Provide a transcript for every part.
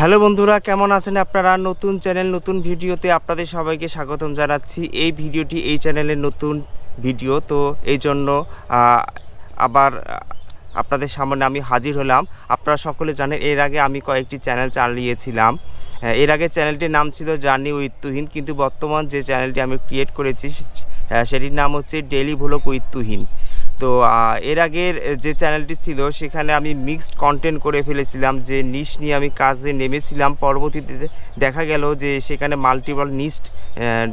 Hello বন্ধুরা, কেমন আছেন আপনারা? নতুন চ্যানেল, নতুন ভিডিওতে আপনাদের সবাইকে স্বাগতম জানাচ্ছি। এই ভিডিওটি এই চ্যানেলের নতুন ভিডিও, তো এই জন্য আবার আপনাদের সামনে আমি হাজির হলাম। আপনারা সকলে জানেন, এর আগে আমি কয়েকটি চ্যানেল চালিয়েছিলাম। এর আগে চ্যানেলটির নাম ছিল জার্নি উইথ তুহিন, কিন্তু বর্তমান যে চ্যানেলটি আমি ক্রিয়েট করেছি সেটির নাম হচ্ছে ডেলি ভ্লগ উইথ তুহিন। তো এর আগের যে চ্যানেলটি ছিল, সেখানে আমি মিক্সড কন্টেন্ট করে ফেলেছিলাম যে নিশ নিয়ে আমি কাজে নেমেছিলাম। পরবর্তীতে দেখা গেল যে সেখানে মাল্টিপল নিস্ট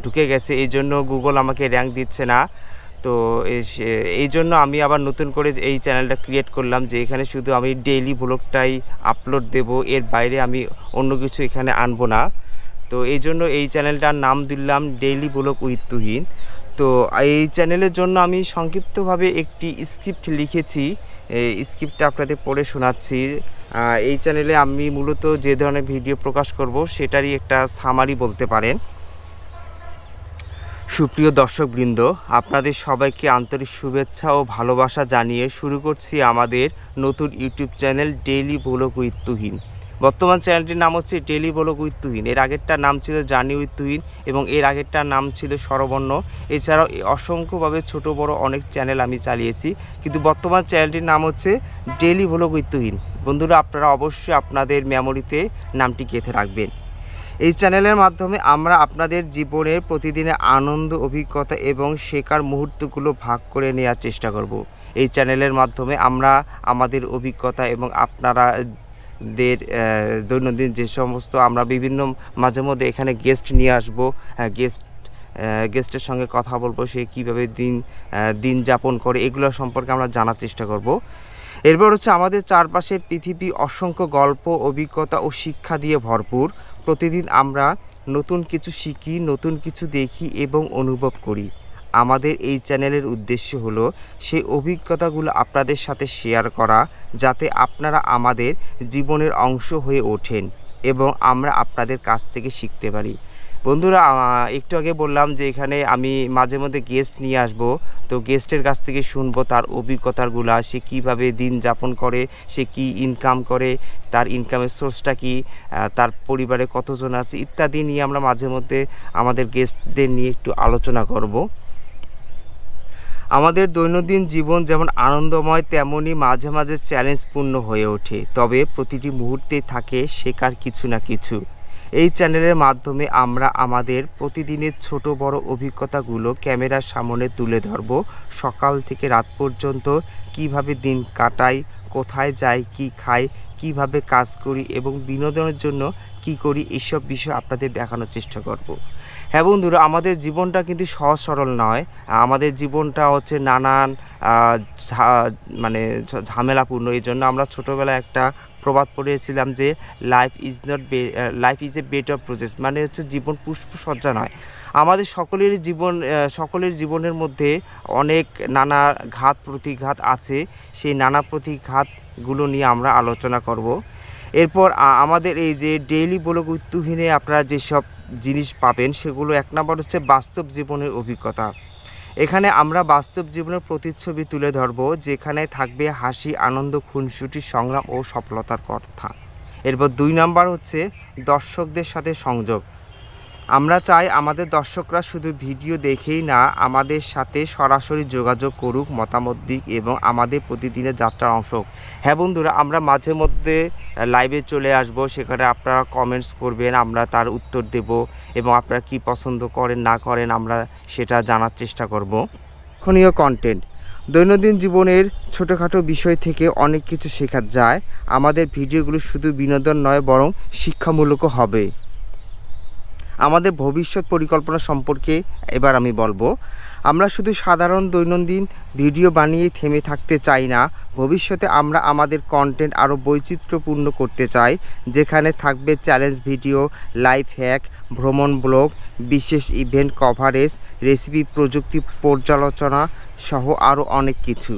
ঢুকে গেছে। এই জন্য গুগল আমাকে র্যাঙ্ক দিচ্ছে না। তো এই জন্য আমি আবার নতুন করে এই চ্যানেলটা ক্রিয়েট করলাম যে এখানে শুধু আমি ডেইলি ব্লগটাই আপলোড দেব। এর বাইরে আমি অন্য কিছু এখানে আনব না। তো, এই জন্য এই চ্যানেলটার নাম দিলাম ডেইলি ব্লগ উইথ তুহিন তো এই চ্যানেলের জন্য আমি সংক্ষিপ্তভাবে একটি স্ক্রিপ্ট লিখেছি। এই স্ক্রিপ্টটা আপনাদের পড়ে শোনাচ্ছি। এই চ্যানেলে আমি মূলত যে ধরনের ভিডিও প্রকাশ করব সেটারই একটা সামারি বলতে পারেন। সুপ্রিয় দর্শকবৃন্দ, আপনাদের সবাইকে আন্তরিক শুভেচ্ছা ও ভালোবাসা জানিয়ে শুরু করছি আমাদের নতুন YouTube channel daily vlog with বর্তমান চ্যানেলটির নাম হচ্ছে ডেইলি ব্লগ উইথ তুহিন এর আগেরটার নাম ছিল জার্নি উইথ তুহিন এবং এর আগেরটার নাম ছিল স্বরবর্ণ। এছাড়াও অসংখ্যভাবে ছোট, বড় অনেক চ্যানেল আমি চালিয়েছি। কিন্তু বর্তমান চ্যানেলটির নাম হচ্ছে ডেইলি ব্লগ উইথ তুহিন বন্ধুরা, আপনারা অবশ্যই আপনাদের মেমোরিতে নামটি গেঁথে রাখবেন। এই চ্যানেলের মাধ্যমে আমরা আপনাদের জীবনের প্রতিদিনের আনন্দ, অভিজ্ঞতা এবং শেখার মুহূর্তগুলো ভাগ করে নেওয়ার চেষ্টা করব। এই চ্যানেলের মাধ্যমে আমরা আমাদের অভিজ্ঞতা এবং আপনারা দের দৈনন্দিন যে সমস্ত আমরা বিভিন্ন মাঝে মধ্যে এখানে গেস্ট নিয়ে আসব গেস্ট গেস্টের সঙ্গে কথা বলব, সে কীভাবে দিন দিন যাপন করে, এগুলো সম্পর্কে আমরা জানার চেষ্টা করব। এরপর হচ্ছে আমাদের চারপাশের পৃথিবী অসংখ্য গল্প, অভিজ্ঞতা ও শিক্ষা দিয়ে ভরপুর। প্রতিদিন আমরা নতুন কিছু শিখি, নতুন কিছু দেখি এবং অনুভব করি। আমাদের এই চ্যানেলের উদ্দেশ্য হলো সেই অভিজ্ঞতাগুলো আপনাদের সাথে শেয়ার করা, যাতে আপনারা আমাদের জীবনের অংশ হয়ে ওঠেন এবং আমরা আপনাদের কাছ থেকে শিখতে পারি। বন্ধুরা একটু আগে বললাম যে এখানে আমি মাঝে মধ্যে গেস্ট নিয়ে আসব। তো গেস্টের কাছ থেকে শুনব তার অভিজ্ঞতাগুলো, সে কীভাবে দিন যাপন করে, সে কি ইনকাম করে, তার ইনকামের সোর্সটা কি তার পরিবারে কতজন আছে ইত্যাদি নিয়ে আমরা মাঝে মধ্যে আমাদের গেস্টদের নিয়ে একটু আলোচনা করব। আমাদের দৈনন্দিন জীবন যেমন আনন্দময় তেমনই মাঝে মাঝে চ্যালেঞ্জপূর্ণ হয়ে ওঠে। তবে প্রতিটি মুহূর্তে থাকে শেখার কিছু না কিছু। এই চ্যানেলের মাধ্যমে আমরা আমাদের প্রতিদিনের ছোট বড় অভিজ্ঞতাগুলো ক্যামেরার সামনে তুলে ধরব। সকাল থেকে রাত পর্যন্ত কীভাবে দিন কাটাই, কোথায় যাই, কি খাই কীভাবে কাজ করি এবং বিনোদনের জন্য কি করি এইসব বিষয় আপনাদের দেখানোর চেষ্টা করব। হ্যাঁ বন্ধুরা, আমাদের জীবনটা কিন্তু সহজ সরল নয়। আমাদের জীবনটা হচ্ছে নানান মানে ঝামেলাপূর্ণ। এই জন্য আমরা ছোটোবেলায় একটা প্রবাদ পড়েছিলাম যে life is not life is a better process মানে হচ্ছে জীবন পুষ্পসজ্জা নয়। আমাদের সকলের জীবন সকলের জীবনের মধ্যে অনেক নানা ঘাত প্রতিঘাত আছে, সেই নানা প্রতিঘাতগুলো নিয়ে আমরা আলোচনা করব। এরপর আমাদের এই যে ডেইলি ব্লগ উত্তুহীনে আপনারা যেসব জিনিস পাবেন, সেগুলো এক নম্বর হচ্ছে বাস্তব জীবনের অভিজ্ঞতা। এখানে আমরা বাস্তব জীবনের প্রতিচ্ছবি তুলে ধরব, যেখানে থাকবে হাসি, আনন্দ, খুনসুটি, সংগ্রাম ও সফলতার কথা। এরপর দুই নাম্বার হচ্ছে দর্শকদের সাথে সংযোগ। আমরা চাই আমাদের দর্শকরা শুধু ভিডিও দেখেই না, আমাদের সাথে সরাসরি যোগাযোগ করুক, মতামত দিক এবং আমাদের প্রতিদিনের যাত্রার অংশ হোক। হ্যাঁ বন্ধুরা, আমরা মাঝে মধ্যে লাইভে চলে আসব, সেখানে আপনারা কমেন্টস করবেন, আমরা তার উত্তর দেব এবং আপনারা কি পছন্দ করেন, না করেন, আমরা সেটা জানার চেষ্টা করব। শিক্ষণীয় কন্টেন্ট দৈনন্দিন জীবনের ছোটোখাটো বিষয় থেকে অনেক কিছু শেখা যায়। আমাদের ভিডিওগুলো শুধু বিনোদন নয়, বরং শিক্ষামূলকও হবে। আমাদের ভবিষ্যৎ পরিকল্পনা সম্পর্কে এবার আমি বলব। আমরা শুধু সাধারণ দৈনন্দিন ভিডিও বানিয়ে থেমে থাকতে চাই না। ভবিষ্যতে আমরা আমাদের কন্টেন্ট আরও বৈচিত্র্যপূর্ণ করতে চাই, যেখানে থাকবে চ্যালেঞ্জ ভিডিও লাইভ হ্যাক ভ্রমণ ব্লগ বিশেষ ইভেন্ট কভারেজ রেসিপি প্রযুক্তি পর্যালোচনা সহ আরও অনেক কিছু।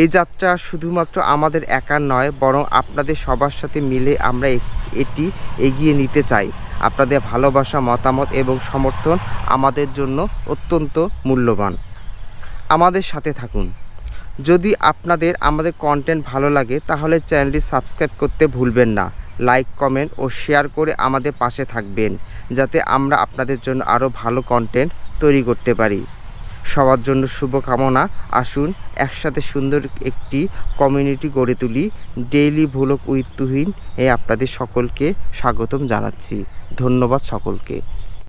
এই যাত্রা শুধুমাত্র আমাদের একার নয়, বরং আপনাদের সবার সাথে মিলে আমরা এটি এগিয়ে নিতে চাই। আপনাদের ভালোবাসা, মতামত এবং সমর্থন আমাদের জন্য অত্যন্ত মূল্যবান। আমাদের সাথে থাকুন। যদি আপনাদের আমাদের কন্টেন্ট ভালো লাগে, তাহলে চ্যানেলটি সাবস্ক্রাইব করতে ভুলবেন না। লাইক কমেন্ট ও শেয়ার করে আমাদের পাশে থাকবেন, যাতে আমরা আপনাদের জন্য আরও ভালো কন্টেন্ট তৈরি করতে পারি। সবার জন্য শুভকামনা। আসুন, একসাথে সুন্দর একটি কমিউনিটি গড়ে তুলি। ডেইলি ভুলক উইথ তুহিন এ আপনাদের সকলকে স্বাগতম জানাচ্ছি। ধন্যবাদ সকলকে।